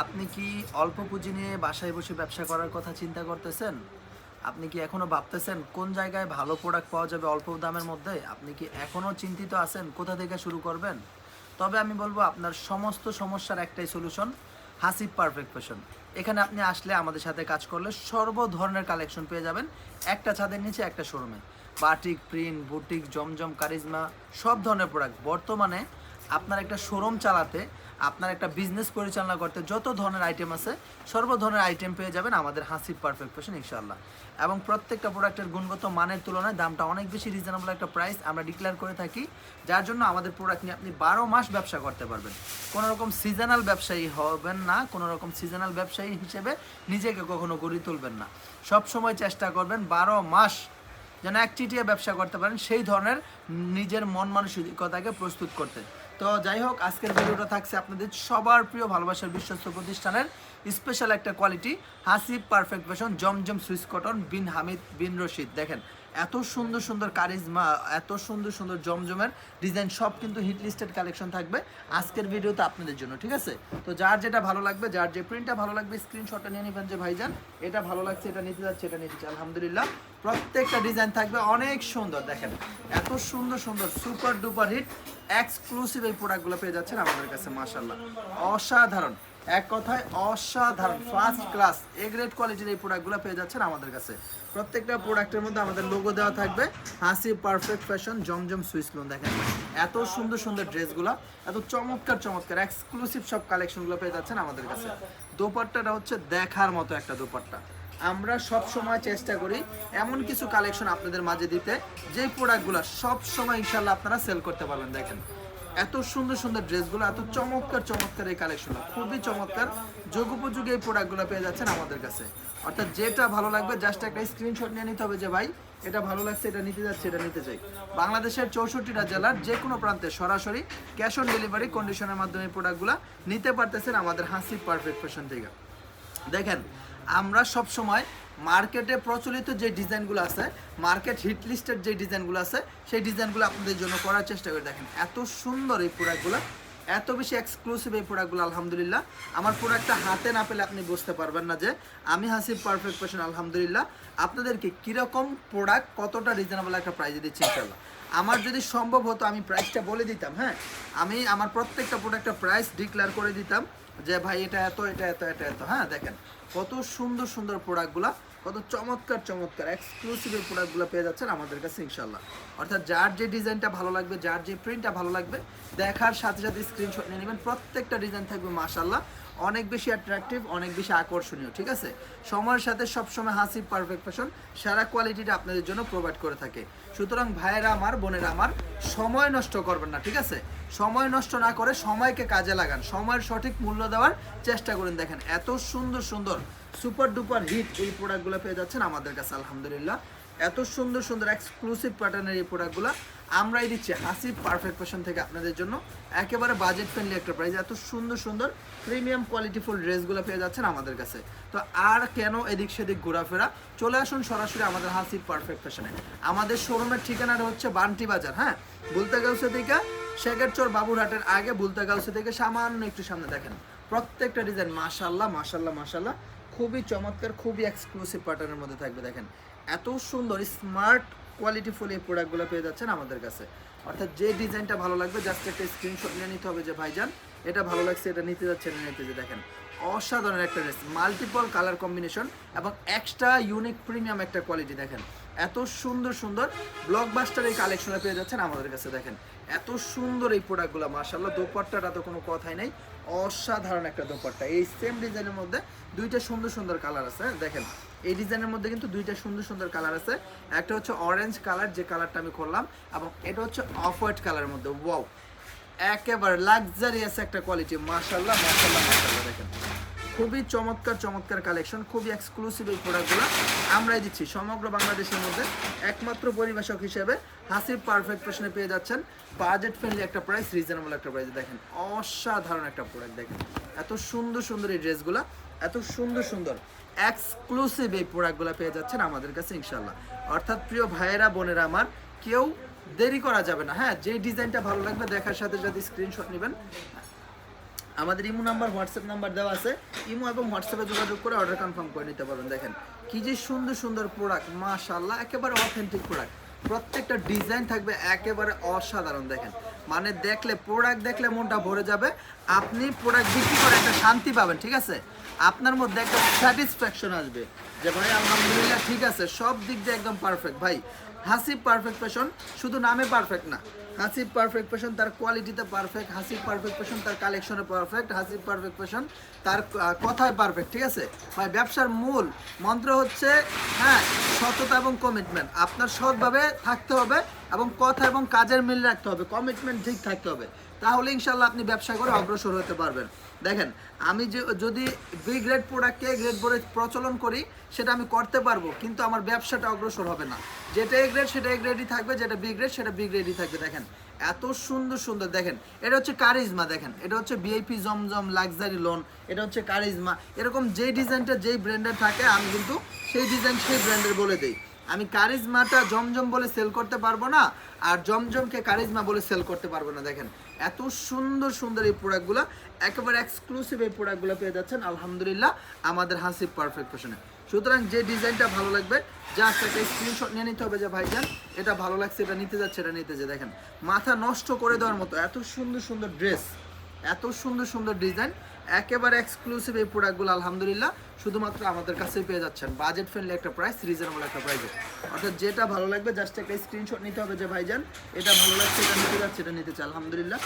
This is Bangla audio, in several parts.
আপনি কি অল্প পুঁজি নিয়ে বাসায় বসে ব্যবসা করার কথা চিন্তা করতেছেন? আপনি কি এখনও ভাবতেছেন কোন জায়গায় ভালো প্রোডাক্ট পাওয়া যাবে অল্প দামের মধ্যে? আপনি কি এখনও চিন্তিত আছেন কোথা থেকে শুরু করবেন? তবে আমি বলব আপনার সমস্ত সমস্যার একটাই সলিউশন হাসিব পারফেক্ট ফ্যাশন এখানে আপনি আসলে আমাদের সাথে কাজ করলে সর্ব ধরনের কালেকশন পেয়ে যাবেন, একটা ছাদের নিচে, একটা শোরুমে batik print boutique Zamzam, charisma, সব ধরনের প্রোডাক্ট বর্তমানে আপনার একটা শোরুম চালাতে আপনার একটা বিজনেস পরিচালনা করতে যত ধরনের আইটেম আছে, সর্ব ধরনের আইটেম পেয়ে যাবেন আমাদের হাসিব পারফেক্ট ফ্যাশন ইনশাল্লাহ এবং প্রত্যেকটা প্রোডাক্টের গুণগত মানের তুলনায় দামটা অনেক বেশি রিজনেবল একটা প্রাইস আমরা ডিক্লেয়ার করে থাকি, যার জন্য আমাদের প্রোডাক্ট নিয়ে আপনি বারো মাস ব্যবসা করতে পারবেন। কোনো রকম সিজনাল ব্যবসায়ী হবেন না, কোনো রকম সিজনাল ব্যবসায়ী হিসেবে নিজেকে কখনো গড়ে তুলবেন না। সব সময় চেষ্টা করবেন বারো মাস যেন একচিটিয়া ব্যবসা করতে পারেন, সেই ধরনের নিজের মন মানসিকতাকে প্রস্তুত করতে। তো যাই হোক, আজকের ভিডিওটা থাকছে আপনাদের সবার প্রিয় ভালোবাসার বিশ্বস্ত প্রতিষ্ঠানের স্পেশাল একটা quality Hasi perfect fashion Zamzam Swiss cotton, bin Hamid, bin Rashid. দেখেন এত সুন্দর সুন্দর কারিজমা, এত সুন্দর সুন্দর জমজমের ডিজাইন সব কিন্তু হিট লিস্টেড কালেকশন থাকবে আজকের ভিডিওতে আপনাদের জন্য, ঠিক আছে? তো যার যেটা ভালো লাগবে, যার যে প্রিন্টটা ভালো লাগবে স্ক্রিনশটটা নিয়ে নেবেন যে ভাইজান, এটা ভালো লাগছে, এটা নিতে যাচ্ছে, এটা নিতে আলহামদুলিল্লাহ। প্রত্যেকটা ডিজাইন থাকবে অনেক সুন্দর, দেখেন, এত সুন্দর সুন্দর সুপার ডুপার হিট এক্সক্লুসিভ এই প্রোডাক্টগুলো পেয়ে যাচ্ছেন আমাদের কাছে মাশাল্লাহ অসাধারণ। এক কথায় অসাধারণ ফার্স্ট ক্লাস এ গ্রেড কোয়ালিটির এই প্রোডাক্টগুলো পেয়ে যাচ্ছেন আমাদের কাছে। প্রত্যেকটা প্রোডাক্টের মধ্যে আমাদের লোগো দেওয়া থাকবে, Hasi perfect fashion Zamzam Swiss lawn দেখেন। এত সুন্দর সুন্দর ড্রেসগুলো, এত চমৎকার চমৎকার এক্সক্লুসিভ সব কালেকশনগুলো পেয়ে যাচ্ছেন আমাদের কাছে। দোপাট্টাটা হচ্ছে দেখার মতো একটা দোপাট্টা। আমরা সব সময় চেষ্টা করি এমন কিছু কালেকশন আপনাদের মাঝে দিতে যে প্রোডাক্টগুলো সব সময় ইনশাল্লাহ আপনারা সেল করতে পারবেন, দেখেন। এত সুন্দর সুন্দর ড্রেসগুলো, এত চমৎকার চমৎকার এই কালেকশন খুবই চমৎকার। যোগোপযোগী এই প্রোডাক্টগুলো পেয়ে যাচ্ছেন আমাদের কাছে। অর্থাৎ যেটা ভালো লাগবে জাস্ট একটা স্ক্রিনশট নিয়ে নিতে হবে যে, ভাই, এটা ভালো লাগছে, এটা নিতে যাচ্ছে, এটা নিতে চাই। বাংলাদেশের চৌষট্টিটা জেলার যে কোনো প্রান্তে সরাসরি ক্যাশ অন ডেলিভারি কন্ডিশনের মাধ্যমে প্রোডাক্টগুলো নিতে পারতেছেন আমাদের হাসি পারফেক্ট ফ্যাশন থেকে। দেখেন আমরা সব সময় মার্কেটে প্রচলিত যে ডিজাইনগুলো আছে, মার্কেট হিট লিস্টের যে ডিজাইনগুলো আছে, সেই ডিজাইনগুলো আপনাদের জন্য করার চেষ্টা করে দেখেন। এত সুন্দর এই প্রোডাক্টগুলো, এত বেশি এক্সক্লুসিভ এই প্রোডাক্টগুলো, আলহামদুলিল্লাহ। আমার প্রোডাক্টটা হাতে না পেলে আপনি বুঝতে পারবেন না যে আমি হাসিব পারফেক্ট পেশন আলহামদুলিল্লাহ। আপনাদেরকে কীরকম প্রোডাক্ট কতটা রিজনেবল একটা প্রাইজে দিচ্ছি ইনশাল্লাহ আমার যদি সম্ভব হতো আমি প্রাইসটা বলে দিতাম হ্যাঁ? আমি আমার প্রত্যেকটা প্রোডাক্টের প্রাইস ডিক্লেয়ার করে দিতাম। যে ভাই এটা এত এটা এত এটা এত। হ্যাঁ দেখেন, কত সুন্দর সুন্দর প্রোডাক্টগুলো, কত চমৎকার চমৎকার এক্সক্লুসিভ এই প্রোডাক্টগুলো পেয়ে যাচ্ছেন আমাদের কাছে ইনশাল্লাহ অর্থাৎ যার যে ডিজাইনটা ভালো লাগবে, যার যে প্রিন্টটা ভালো লাগবে, দেখার সাথে সাথে স্ক্রিনশট নিয়ে নেবেন। প্রত্যেকটা ডিজাইন থাকবে মাশাল্লাহ অনেক বেশি অ্যাট্রাকটিভ অনেক বেশি আকর্ষণীয়, ঠিক আছে? সময়ের সাথে সবসময় হাসি পারফেক্ট ফ্যাশন সারা কোয়ালিটিটা আপনাদের জন্য প্রোভাইড করে থাকে। সুতরাং ভাইয়েরা আমার, বোনেরা আমার, সময় নষ্ট করবেন না, ঠিক আছে? সময় নষ্ট না করে সময়কে কাজে লাগান, সময়ের সঠিক মূল্য দেওয়ার চেষ্টা করুন। দেখেন, এত সুন্দর সুন্দর সুপার ডুপার হিট এই প্রোডাক্টগুলো পেয়ে যাচ্ছেন আমাদের কাছে, আলহামদুলিল্লাহ। এত সুন্দর সুন্দর এক্সক্লুসিভ প্যাটার্নের এই প্রোডাক্টগুলো আমরাই দিচ্ছি হাসি পারফেক্ট ফ্যাশন থেকে আপনাদের জন্য। একেবারে বাজেট ফ্রেন্ডলি একটা প্রাইস এত সুন্দর সুন্দর প্রিমিয়াম কোয়ালিটিফুল ড্রেসগুলো পেয়ে যাচ্ছেন আমাদের কাছে। তো আর কেন এদিক সেদিক ঘোরাফেরা? চলে আসুন সরাসরি আমাদের হাসি পারফেক্ট ফ্যাশনে আমাদের শোরুমের ঠিকানাটা হচ্ছে বান্টি বাজার হ্যাঁ? বুলতা গাউসে থেকে শেখেরচর বাবুরহাটের আগে বুলতা গাউসে থেকে সামান্য একটু সামনে দেখেন। প্রত্যেকটা ডিজাইন মাশাল্লাহ মাশাল্লাহ মাশাল্লাহ খুবই চমৎকার, খুবই এক্সক্লুসিভ প্যাটার্নের মধ্যে থাকবে, দেখেন। এত সুন্দর স্মার্ট কোয়ালিটিফুল এই প্রোডাক্টগুলো পেয়ে যাচ্ছেন আমাদের কাছে। অর্থাৎ যে ডিজাইনটা ভালো লাগবে জাস্ট একটা স্ক্রিনশট নিয়ে নিতে হবে যে ভাইজান, এটা ভালো লাগছে, এটা নিতে যাচ্ছেন, নিতে যে দেখেন, অসাধারণ একটা ড্রেস মাল্টিপল কালার কম্বিনেশন এবং এক্সট্রা ইউনিক প্রিমিয়াম একটা কোয়ালিটি দেখেন। এত সুন্দর সুন্দর ব্লকবাস্টার এই কালেকশনে পেয়ে যাচ্ছেন আমাদের কাছে, দেখেন। এত সুন্দর এই প্রোডাক্টগুলো মার্শাল্লাহ দোপাট্টাটা তো কোনো কথাই নাই। অসাধারণ একটা দোপাট্টা। এই সেম ডিজাইনের মধ্যে দুইটা সুন্দর সুন্দর কালার আছে হ্যাঁ, দেখেন। এই ডিজাইনের মধ্যে কিন্তু দুইটা সুন্দর সুন্দর কালার আছে। একটা হচ্ছে অরেঞ্জ কালার যে কালারটা আমি করলাম এবং এটা হচ্ছে অফ হোয়াইট কালারের মধ্যে। ওয়াও একেবারে লাক্সারিয়াস একটা কোয়ালিটি মাশাল্লাহ মার্শাল্লাহ মার্শাল্লাহ দেখেন। খুবই চমৎকার চমৎকার কালেকশন খুবই এক্সক্লুসিভ এই প্রোডাক্টগুলো আমরাই দিচ্ছি। সমগ্র বাংলাদেশের মধ্যে একমাত্র পরিবেশক হিসেবে হাসিব পারফেক্ট ফ্যাশনে পেয়ে যাচ্ছেন। বাজেট ফ্রেন্ডলি একটা প্রাইস রিজনেবল একটা প্রাইস দেখেন। অসাধারণ একটা প্রোডাক্ট দেখেন। এত সুন্দর সুন্দর এই ড্রেসগুলো এত সুন্দর সুন্দর এক্সক্লুসিভ এই প্রোডাক্টগুলো পেয়ে যাচ্ছেন আমাদের কাছে ইনশাল্লাহ অর্থাৎ প্রিয় ভাইয়েরা, বোনেরা আমার, কেউ দেরি করা যাবে না। হ্যাঁ যে ডিজাইনটা ভালো লাগবে, দেখার সাথে সাথে স্ক্রিনশট নেবেন। আমাদের ইমো নাম্বার, হোয়াটসঅ্যাপ নাম্বার দেওয়া আছে। ইমো এবং হোয়াটসঅ্যাপে যোগাযোগ করে অর্ডার কনফার্ম করে নিতে পারবেন দেখেন, কি যে সুন্দর সুন্দর প্রোডাক্ট মাশাল্লাহ একেবারে অথেন্টিক প্রোডাক্ট প্রত্যেকটা ডিজাইন থাকবে একেবারে অসাধারণ, দেখেন। মানে দেখলে প্রোডাক্ট দেখলে মনটা ভরে যাবে। আপনি প্রোডাক্ট বিক্রি করে একটা শান্তি পাবেন, ঠিক আছে? আপনার মধ্যে একটা স্যাটিসফ্যাকশন আসবে। যে ভাই, আলহামদুলিল্লাহ, ঠিক আছে। সব দিক দিয়ে একদম পারফেক্ট ভাই হাসিব পারফেক্ট ফ্যাশন শুধু নামে পারফেক্ট না। হাসিব পারফেক্ট ফ্যাশন তার কোয়ালিটিতে পারফেক্ট হাসিব পারফেক্ট ফ্যাশন তার কালেকশনে পারফেক্ট হাসিব পারফেক্ট ফ্যাশন তার কথায় পারফেক্ট ঠিক আছে? ভাই, ব্যবসার মূল মন্ত্র হচ্ছে হ্যাঁ সততা এবং কমিটমেন্ট আপনার সৎভাবে থাকতে হবে এবং কথা এবং কাজের মিল রাখতে হবে। কমিটমেন্ট ঠিক থাকতে হবে। তাহলে ইনশাল্লাহ আপনি ব্যবসা করে অগ্রসর হতে পারবেন। দেখেন, আমি যে যদি বি গ্রেড প্রোডাক্টকে গ্রেড বোর্ডে প্রচলন করি, সেটা আমি করতে পারব, কিন্তু আমার ব্যবসাটা অগ্রসর হবে না। যেটা এ গ্রেড সেটা এ গ্রেডই থাকবে, যেটা বি গ্রেড সেটা বি গ্রেডই থাকবে। দেখেন, এত সুন্দর সুন্দর। দেখেন, এটা হচ্ছে কারিজমা, দেখেন। এটা হচ্ছে বিআইপি জমজম লাক্সারি লোন এটা হচ্ছে কারিজমা। এরকম যেই ডিজাইনটা, যেই ব্র্যান্ডের থাকে, আমি কিন্তু সেই ডিজাইন, সেই ব্র্যান্ডের বলে দিই। আমি কারিজমাটা জমজম বলে সেল করতে পারব না, আর জমজমকে কারিজমা বলে সেল করতে পারব না, দেখেন। এত সুন্দর সুন্দর এই প্রোডাক্টগুলো একেবারে এক্সক্লুসিভ এই প্রোডাক্টগুলো পেয়ে যাচ্ছেন, আলহামদুলিল্লাহ। আমাদের হাসি পারফেক্ট ফ্যাশনে সুতরাং যে ডিজাইনটা ভালো লাগবে জাস্ট একটা স্ক্রিনশট নিয়ে নিতে হবে যে, ভাইজান, এটা ভালো লাগছে, এটা নিতে যাচ্ছে, এটা নিতে যে দেখেন, মাথা নষ্ট করে দেওয়ার মতো এত সুন্দর সুন্দর ড্রেস এত সুন্দর সুন্দর ডিজাইন, একেবারে এক্সক্লুসিভ এই প্রোডাক্টগুলো আলহামদুলিল্লাহ। শুধুমাত্র আমাদের কাছেই পেয়ে যাচ্ছেন। বাজেট ফ্রেন্ডলি একটা প্রাইস রিজনেবল একটা প্রাইসে অর্থাৎ যেটা ভালো লাগবে জাস্ট একটা স্ক্রিনশট নিতে হবে যে ভাইজান, এটা ভালো লাগছে, এটা নিতে যাচ্ছে, এটা নিতে চাই আলহামদুলিল্লাহ।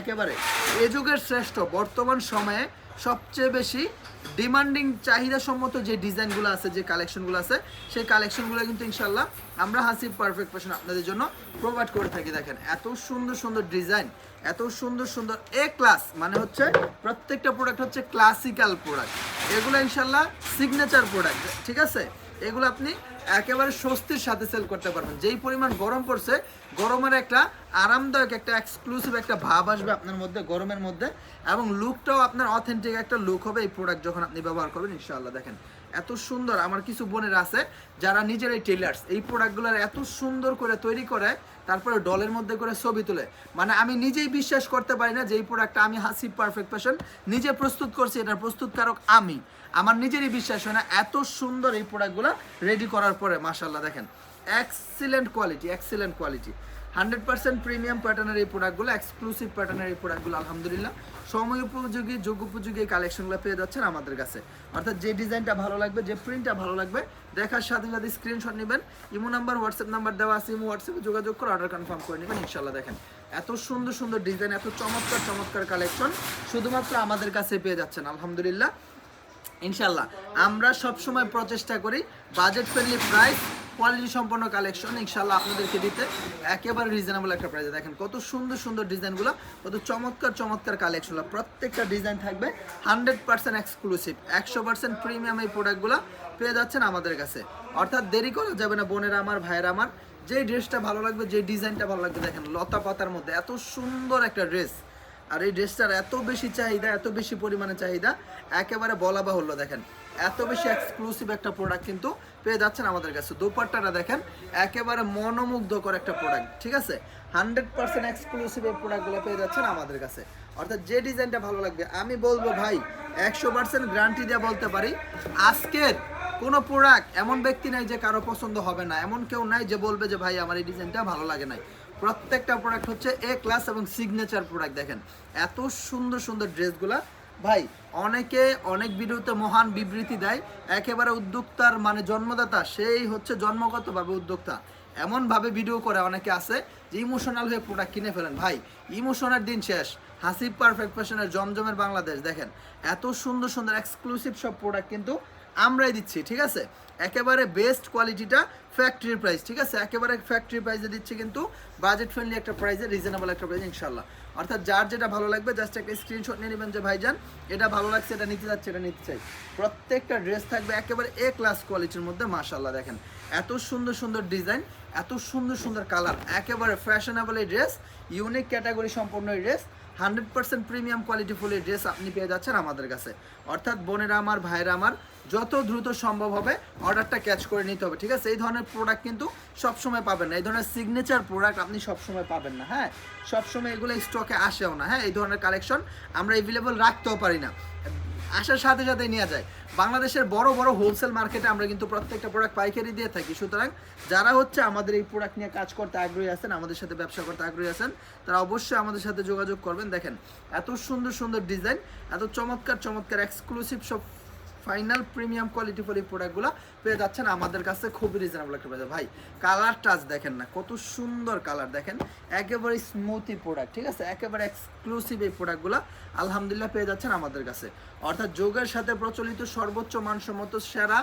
একেবারে, এ যুগের শ্রেষ্ঠ, বর্তমান সময়ে সবচেয়ে বেশি ডিমান্ডিং চাহিদা সম্মত যে ডিজাইনগুলো আছে, যে কালেকশনগুলো আছে, সেই কালেকশনগুলো কিন্তু ইনশাল্লাহ আমরা হাসিব পারফেক্ট ফ্যাশন আপনাদের জন্য প্রোভাইড করে থাকি। দেখেন, এত সুন্দর সুন্দর ডিজাইন এত সুন্দর সুন্দর এ ক্লাস মানে হচ্ছে প্রত্যেকটা প্রোডাক্ট হচ্ছে ক্লাসিক্যাল প্রোডাক্ট এগুলো ইনশাল্লাহ সিগনেচার প্রোডাক্ট ঠিক আছে? এগুলো আপনি একেবারে স্বস্তির সাথে সেল করতে পারবেন। যেই পরিমাণ গরম পড়ছে, গরমের একটা আরামদায়ক, একটা এক্সক্লুসিভ একটা ভাব আসবে আপনার মধ্যে, গরমের মধ্যে, এবং লুকটাও আপনার অথেন্টিক একটা লুক হবে এই প্রোডাক্ট যখন আপনি ব্যবহার করবেন, ইনশাআল্লাহ দেখেন। এত সুন্দর, আমার কিছু বোনের আছে, যারা নিজেরাই টেলার্স এই প্রোডাক্টগুলোর এত সুন্দর করে তৈরি করে তারপরে ডলের মধ্যে করে ছবি তুলে। মানে আমি নিজেই বিশ্বাস করতে পারি না যে এই প্রোডাক্টটা আমি হাসি পারফেক্ট ফ্যাশন নিজে প্রস্তুত করছি, এটার প্রস্তুতকারক আমি। আমার নিজেরই বিশ্বাস হয় না এত সুন্দর এই প্রোডাক্টগুলো রেডি করার পরে মাশাল্লাহ দেখেন। Excellent quality excellent quality hundred percent premium প্যাটার্নের এই প্রোডাক্টগুলো এক্সক্লুসিভ প্যাটার্নের এই প্রোডাক্টগুলো আলহামদুলিল্লাহ। সময় উপযোগী যোগ উপযোগী এই কালেকশনগুলো পেয়ে যাচ্ছেন আমাদের কাছে। অর্থাৎ যে ডিজাইনটা ভালো লাগবে, যে প্রিন্টটা ভালো লাগবে, দেখার সাথে সাথে স্ক্রিনশট নেবেন। ইমো নাম্বার হোয়াটসঅ্যাপ নাম্বার দেওয়া আছে, ইমো হোয়াটসঅ্যাপে যোগাযোগ করে অর্ডার কনফার্ম করে নেবেন ইনশাল্লাহ দেখেন। এত সুন্দর সুন্দর ডিজাইন এত চমৎকার চমৎকার কালেকশন শুধুমাত্র আমাদের কাছে পেয়ে যাচ্ছেন, আলহামদুলিল্লাহ। ইনশাল্লাহ আমরা সবসময় প্রচেষ্টা করি বাজেট ফ্রেন্ডলি প্রাইস কোয়ালিটি সম্পন্ন কালেকশন ইনশাল্লাহ আপনাদেরকে দিতে একেবারে রিজনেবল একটা প্রাইসে দেখেন কত সুন্দর সুন্দর ডিজাইনগুলো, কত চমৎকার চমৎকার কালেকশন প্রত্যেকটা ডিজাইন থাকবে হান্ড্রেড পার্সেন্ট এক্সক্লুসিভ একশো পার্সেন্ট প্রিমিয়াম এই প্রোডাক্টগুলো পেয়ে যাচ্ছেন আমাদের কাছে। অর্থাৎ দেরি করা যাবে না বোনেরা আমার, ভাইয়েরা আমার। যে ড্রেসটা ভালো লাগবে যে ডিজাইনটা ভালো লাগবে, দেখেন লতা পাতার মধ্যে এত সুন্দর একটা ড্রেস আর এই ড্রেসটার এত বেশি চাহিদা, এত বেশি পরিমাণে চাহিদা, একেবারে বলা বাহুল্য দেখেন। এত বেশি এক্সক্লুসিভ একটা প্রোডাক্ট কিন্তু পেয়ে যাচ্ছেন আমাদের কাছে। দোপাট্টাটা দেখেন, একেবারে মনোমুগ্ধকর একটা প্রোডাক্ট ঠিক আছে? হান্ড্রেড পার্সেন্ট এক্সক্লুসিভ এই প্রোডাক্টগুলো পেয়ে যাচ্ছেন আমাদের কাছে। অর্থাৎ যে ডিজাইনটা ভালো লাগবে, আমি বলব ভাই, একশো পার্সেন্ট গ্যারান্টি দিয়ে বলতে পারি, আজকের কোনো প্রোডাক্ট এমন ব্যক্তি নাই যে কারও পছন্দ হবে না। এমন কেউ নাই যে বলবে যে, ভাই, আমার এই ডিজাইনটা ভালো লাগে নাই। প্রত্যেকটা প্রোডাক্ট হচ্ছে এ ক্লাস এবং সিগনেচার প্রোডাক্ট দেখেন। এত সুন্দর সুন্দর ড্রেসগুলা ভাই, অনেকে অনেক ভিডিওতে মহান বিবৃতি দেয়, একেবারে উদ্যোক্তার মানে জন্মদাতা, সেই হচ্ছে জন্মগতভাবে উদ্যোক্তা। এমনভাবে ভিডিও করে অনেকে আছে যে ইমোশনাল হয়ে প্রোডাক্ট কিনে ফেলেন। ভাই ইমোশনের দিন শেষ। হাসিব পারফেক্ট ফ্যাশনের জমজমের বাংলাদেশ, দেখেন। এত সুন্দর সুন্দর এক্সক্লুসিভ সব প্রোডাক্ট কিন্তু আমরাই দিচ্ছি, ঠিক আছে? একেবারে বেস্ট কোয়ালিটিটা ফ্যাক্টরি প্রাইস ঠিক আছে? একেবারে ফ্যাক্টরি প্রাইসে দিচ্ছি কিন্তু বাজেট ফ্রেন্ডলি একটা প্রাইসে রিজনেবল একটা প্রাইস ইনশাল্লাহ অর্থাৎ যার যেটা ভালো লাগবে জাস্ট একটা স্ক্রিনশট নিয়ে নেবেন যে, ভাইজান, এটা ভালো লাগছে, এটা নিতে যাচ্ছে, এটা নিতে চাই। প্রত্যেকটা ড্রেস থাকবে একেবারে এ ক্লাস কোয়ালিটির মধ্যে মাশাল্লাহ দেখেন। এত সুন্দর সুন্দর ডিজাইন এত সুন্দর সুন্দর কালার একেবারে ফ্যাশনেবল এই ড্রেস ইউনিক ক্যাটাগরি সম্পন্ন এই dress hundred percent premium quality ফুলের ড্রেস আপনি পেয়ে যাচ্ছেন আমাদের কাছে। অর্থাৎ বোনেরা আমার, ভাইয়েরা আমার, যত দ্রুত সম্ভব হবে অর্ডারটা ক্যাচ করে নিতে হবে, ঠিক আছে? এই ধরনের প্রোডাক্ট কিন্তু সবসময় পাবেন না। এই ধরনের সিগনেচার প্রোডাক্ট আপনি সবসময় পাবেন না হ্যাঁ? সবসময় এগুলো স্টকে আসেও না হ্যাঁ? এই ধরনের কালেকশন আমরা এভেলেবল রাখতেও পারি না। আসার সাথে সাথে নিয়ে যায়। বাংলাদেশের বড় বড় হোলসেল মার্কেটে আমরা কিন্তু প্রত্যেকটা প্রোডাক্ট পাইকারি দিয়ে থাকি। সুতরাং যারা হচ্ছে আমাদের এই প্রোডাক্ট নিয়ে কাজ করতে আগ্রহী আছেন, আমাদের সাথে ব্যবসা করতে আগ্রহী আছেন, তারা অবশ্যই আমাদের সাথে যোগাযোগ করবেন। দেখেন, এত সুন্দর সুন্দর ডিজাইন এত চমৎকার চমৎকার এক্সক্লুসিভ সব ফাইনাল প্রিমিয়াম কোয়ালিটি ফুল এই প্রোডাক্টগুলো পেয়ে যাচ্ছেন আমাদের কাছে খুবই রিজনেবল একটা প্রাইসে ভাই কালার টাচ দেখেন না, কত সুন্দর কালার দেখেন। একেবারে স্মুথি প্রোডাক্ট ঠিক আছে? একেবারে এক্সক্লুসিভ এই প্রোডাক্টগুলো আলহামদুলিল্লাহ পেয়ে যাচ্ছেন আমাদের কাছে। অর্থাৎ যোগের সাথে প্রচলিত সর্বোচ্চ মানসম্মত সেরা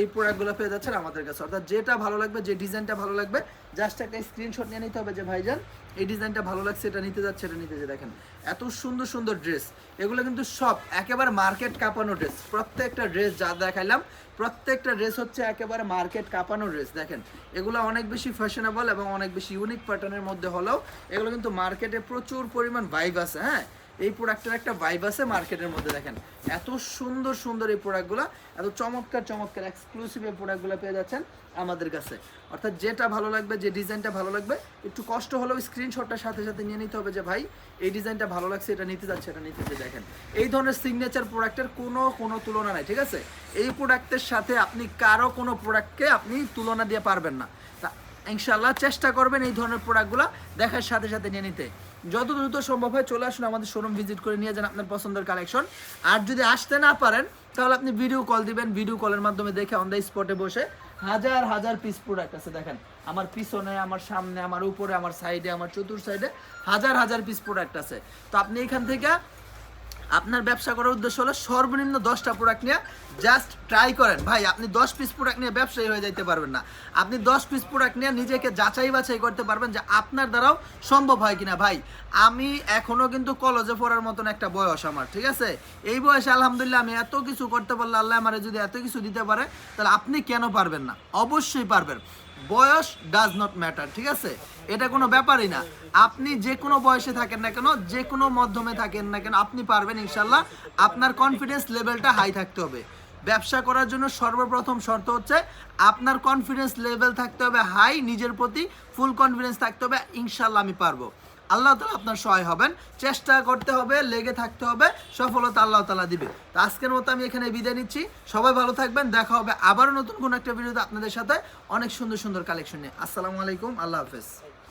এই প্রোডাক্টগুলো পেয়ে যাচ্ছেন আমাদের কাছে। অর্থাৎ যেটা ভালো লাগবে, যে ডিজাইনটা ভালো লাগবে জাস্ট একটা স্ক্রিনশট নিয়ে নিতে হবে যে ভাইজান, এই ডিজাইনটা ভালো লাগছে, এটা নিতে যাচ্ছে, এটা নিতে যে দেখেন, এত সুন্দর সুন্দর ড্রেস এগুলো কিন্তু সব একেবারে মার্কেট কাঁপানো ড্রেস প্রত্যেকটা ড্রেস যা দেখাইলাম, প্রত্যেকটা ড্রেস হচ্ছে একেবারে মার্কেট কাঁপানো ড্রেস দেখেন, এগুলো অনেক বেশি ফ্যাশনেবল এবং অনেক বেশি ইউনিক প্যাটার্নের মধ্যে হলেও এগুলো কিন্তু মার্কেটে প্রচুর পরিমাণ ভাইব আছে হ্যাঁ? এই প্রোডাক্টের একটা ভাইব আছে মার্কেটের মধ্যে দেখেন। এত সুন্দর সুন্দর এই প্রোডাক্টগুলো এত চমৎকার চমৎকার এক্সক্লুসিভ এই প্রোডাক্টগুলো পেয়ে যাচ্ছেন আমাদের কাছে। অর্থাৎ যেটা ভালো লাগবে, যে ডিজাইনটা ভালো লাগবে, একটু কষ্ট হলেও স্ক্রিনশটটার সাথে সাথে নিয়ে নিতে হবে যে, ভাই, এই ডিজাইনটা ভালো লাগছে, এটা নিতে যাচ্ছে, এটা নিতে যে দেখেন, এই ধরনের সিগনেচার প্রোডাক্টের কোনো কোনো তুলনা নাই, ঠিক আছে? এই প্রোডাক্টের সাথে আপনি কারও কোনো প্রোডাক্টকে আপনি তুলনা দিয়ে পারবেন না। তা ইনশাল্লাহ চেষ্টা করবেন এই ধরনের প্রোডাক্টগুলো দেখার সাথে সাথে নিয়ে নিতে। যত দ্রুত সম্ভব হয় চলে আসুন আমাদের শোরুম ভিজিট করে নিয়ে যান আপনার পছন্দের কালেকশন আর যদি আসতে না পারেন, তাহলে আপনি ভিডিও কল দিবেন। ভিডিও কলের মাধ্যমে দেখে অন দ্য স্পটে বসে হাজার হাজার পিস প্রোডাক্ট আছে, দেখেন। আমার পিছনে, আমার সামনে, আমার উপরে, আমার সাইডে আমার চতুর সাইডে হাজার হাজার পিস প্রোডাক্ট আছে। তো আপনি এখান থেকে আপনার ব্যবসা করার উদ্দেশ্য হলো সর্বনিম্ন দশটা প্রোডাক্ট নিয়ে জাস্ট ট্রাই করেন। ভাই, আপনি দশ পিস প্রোডাক্ট নিয়ে ব্যবসায়ী হয়ে যাইতে পারবেন না। আপনি দশ পিস প্রোডাক্ট নিয়ে নিজেকে যাচাই বাছাই করতে পারবেন যে আপনার দ্বারাও সম্ভব হয় কিনা। ভাই, আমি এখনও কিন্তু কলেজে পড়ার মতন একটা বয়স আমার, ঠিক আছে? এই বয়সে আলহামদুলিল্লাহ আমি এত কিছু করতে পারলে আল্লাহ আমার যদি এত কিছু দিতে পারে, তাহলে আপনি কেন পারবেন না? অবশ্যই পারবেন। বয়স ডাজ নট ম্যাটার ঠিক আছে? এটা কোনো ব্যাপারই না। আপনি যে কোনো বয়সে থাকেন না কেন, যে কোনো মাধ্যমে থাকেন না কেন, আপনি পারবেন ইনশাল্লাহ আপনার কনফিডেন্স লেভেলটা হাই থাকতে হবে। ব্যবসা করার জন্য সর্বপ্রথম শর্ত হচ্ছে, আপনার কনফিডেন্স লেভেল থাকতে হবে হাই নিজের প্রতি ফুল কনফিডেন্স থাকতে হবে ইনশাল্লাহ আমি পারব। আল্লাহ তালা আপনার সহায় হবেন। চেষ্টা করতে হবে, লেগে থাকতে হবে, সফলতা আল্লাহ তালা দিবে। তো আজকের মতো আমি এখানে বিদায় নিচ্ছি। সবাই ভালো থাকবেন, দেখা হবে আবারও নতুন কোনো একটা ভিডিওতে আপনাদের সাথে। অনেক সুন্দর সুন্দর কালেকশন নিয়ে। আসসালামু আলাইকুম, আল্লাহ হাফেজ।